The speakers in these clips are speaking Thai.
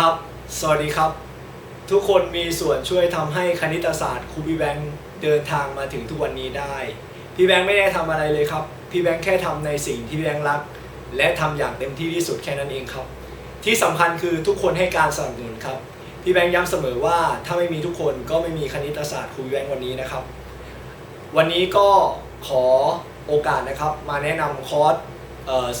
ครับ สวัสดีครับ ทุกคนมีส่วนช่วยทำให้คณิตศาสตร์ครูพี่แบงค์เดินทางมาถึงทุกวันนี้ได้ พี่แบงค์ไม่ได้ทำอะไรเลยครับ พี่แบงค์แค่ทำในสิ่งที่พี่แบงค์รัก และทำอย่างเต็มที่ที่สุดแค่นั้นเองครับ ที่สำคัญคือทุกคนให้การสนับสนุนครับ พี่แบงค์ย้ำเสมอว่าถ้าไม่มีทุกคนก็ไม่มีคณิตศาสตร์ครูพี่แบงค์วันนี้นะครับ วันนี้ก็ขอโอกาสนะครับ มาแนะนำคอร์ส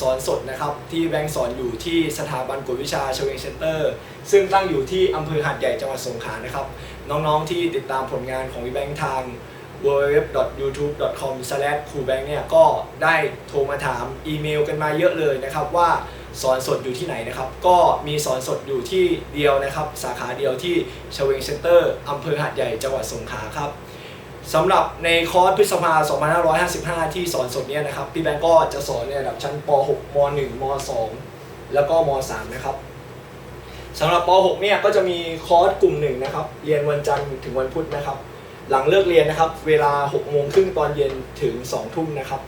สอนสดนะครับ ที่แบงค์สอนอยู่ที่สถาบันกวดวิชาเชวงเซ็นเตอร์ ซึ่งตั้งอยู่ที่อำเภอหาดใหญ่จังหวัดสงขลานะครับ น้องๆที่ติดตามผลงานของพี่แบงค์ทาง www.youtube.com ครูแบงเนี่ยก็ได้โทรมาถามอีเมลกันมาเยอะเลยนะครับว่าสอนสดอยู่ที่ไหนนะครับ ก็มีสอนสดอยู่ที่เดียวนะครับ สาขาเดียวที่เชวงเซ็นเตอร์อำเภอหาดใหญ่จังหวัดสงขลาครับ สำหรับในคอร์สพฤษภา 2555 ที่สอนสดเนี่ยนะครับ พี่แบงก์ก็จะสอนในระดับชั้นป .6 ม .1 ม .2 แล้วก็ม .3 นะครับสำหรับป .6 เนี่ยก็จะมีคอร์สกลุ่มหนึ่งนะครับ เรียนวันจันทร์ถึงวันพุธนะครับ หลังเลิกเรียนนะครับ เวลา6โมงครึ่งตอนเย็นถึง2ทุ่มนะครับ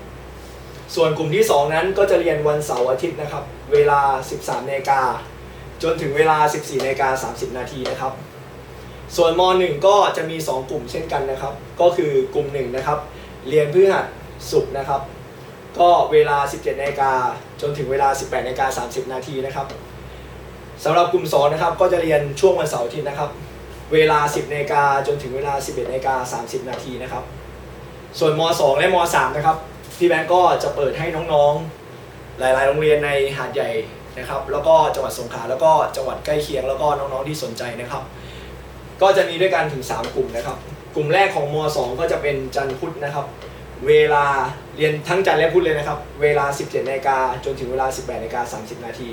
ส่วนกลุ่มที่ 2 นั้นก็จะเรียนวันเสาร์อาทิตย์นะครับ เวลา 13นาฬิกาจนถึงเวลา 14นาฬิกา30 นาทีนะครับ ส่วนม .1 ก็จะมี 2 กลุ่มเช่นกันนะครับ ก็คือกลุ่ม1นะครับ เรียนพฤหัสศุกร์นะครับ ก็เวลา 17นาฬิกาจนถึงเวลา 18นาฬิกา30 นาทีนะครับสำหรับกลุ่ม2นะครับ ก็จะเรียนช่วงวันเสาร์อาทิตย์นะครับ เวลา 10นาฬิกาจนถึงเวลา 11นาฬิกา30 นาทีนะครับ ส่วนม 2 และม 3 นะครับ พี่แบงก์ก็จะเปิดให้น้องๆ หลาย ๆ โรงเรียนในหาดใหญ่นะครับ แล้วก็จังหวัดสงขลาแล้วก็จังหวัดใกล้เคียง แล้วก็น้องๆที่สนใจนะครับ ก็จะมีด้วยกันถึง 3 กลุ่มนะครับ กลุ่มแรกของม 2 ก็จะเป็นจันทร์พุธนะครับ เวลาเรียนทั้งจันทร์และพุธเลยนะครับ เวลา 17นาฬิกาจนถึงเวลา 18นาฬิกา30 นาที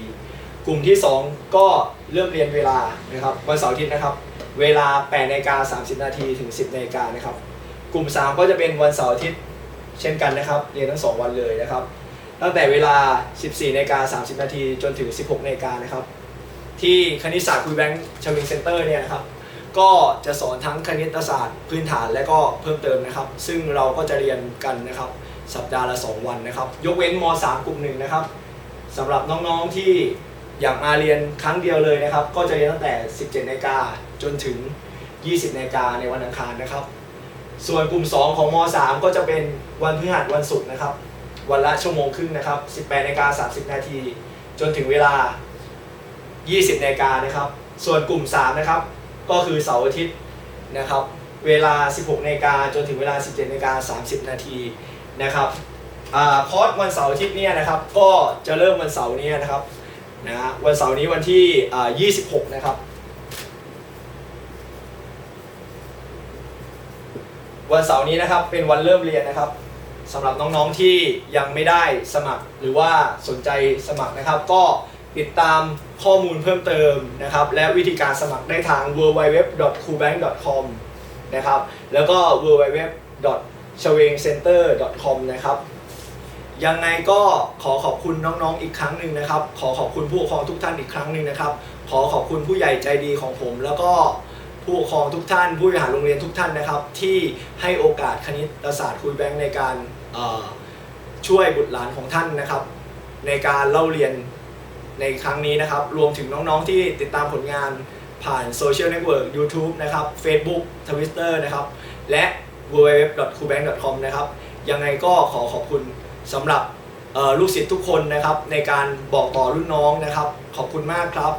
กลุ่มที่ 2 ก็เริ่มเรียนเวลานะครับวันเสาร์อาทิตย์นะครับ เวลา8นาฬิกา30 นาทีถึง 10นาฬิกานะครับ กลุ่ม 3 ก็จะเป็นวันเสาร์อาทิตย์เช่นกันนะครับ เรียนทั้ง 2 วันเลยนะครับ ตั้งแต่เวลา 14นาฬิกา30 นาทีจนถึง 16นาฬิกานะครับ ที่คณิตศาสตร์คุยแบงค์ชวิงเซ็นเตอร์เนี่ยนะครับ ก็จะสอนทั้งคณิตศาสตร์พื้นฐานและก็เพิ่มเติมนะครับ ซึ่งเราก็จะเรียนกันนะครับ สัปดาห์ละ 2 วันนะครับ ยกเว้นม 3 กลุ่มหนึ่งนะครับสำหรับน้องๆที่อยากมาเรียนครั้งเดียวเลยนะครับ ก็จะเรียนตั้งแต่ 17นาฬิกาจนถึง 20นาฬิกาในวันอังคารนะครับ ส่วนกลุ่ม 2 ของม 3 ก็จะเป็นวันพฤหัสวันศุกร์นะครับ วันละชั่วโมงครึ่งนะครับ 18นาฬิกา30 นาที จนถึงเวลา 20นาฬิกานะครับ ส่วนกลุ่ม 3 นะครับ ก็คือเสาร์อาทิตย์นะครับ เวลา 16นาฬิกาจนถึงเวลา 17นาฬิกา30 นาทีนะครับอคอร์สวันเสาร์อาทิตย์เนี่ยนะครับ ก็จะเริ่มวันเสาร์นี้นะครับนะฮะวันเสาร์นี้วันที่อ่า26 นะครับ วันเสาร์นี้นะครับเป็นวันเริ่มเรียนนะครับสำหรับน้องๆที่ยังไม่ได้สมัครหรือว่าสนใจสมัครนะครับ ก็ ติดตามข้อมูลเพิ่มเติมนะครับ และวิธีการสมัครได้ทาง www.coolbank.com นะครับ แล้วก็ www.chawengcenter.com นะครับ ยังไงก็ขอขอบคุณน้องๆอีกครั้งหนึ่งนะครับ ขอขอบคุณผู้ปกครองทุกท่านอีกครั้งหนึ่งนะครับ ขอขอบคุณผู้ใหญ่ใจดีของผม แล้วก็ผู้ปกครองทุกท่าน ผู้บริหารโรงเรียนทุกท่านนะครับ ที่ให้โอกาสคณิตศาสตร์คุยแบงค์ในการช่วยบุตรหลานของท่านนะครับ ในการเล่าเรียน ในครั้งนี้นะครับ รวมถึงน้องๆที่ติดตามผลงานผ่านโซเชียลเน็ตเวิร์ก YouTube นะครับ Facebook Twitter นะครับ และ w w w c o b a n k c o m นะครับ ยังไงก็ขอขอบคุณสำหรับลูกศิษย์ทุกคนนะครับ ในการบอกต่อรุ่นน้องนะครับ ขอบคุณมากครับ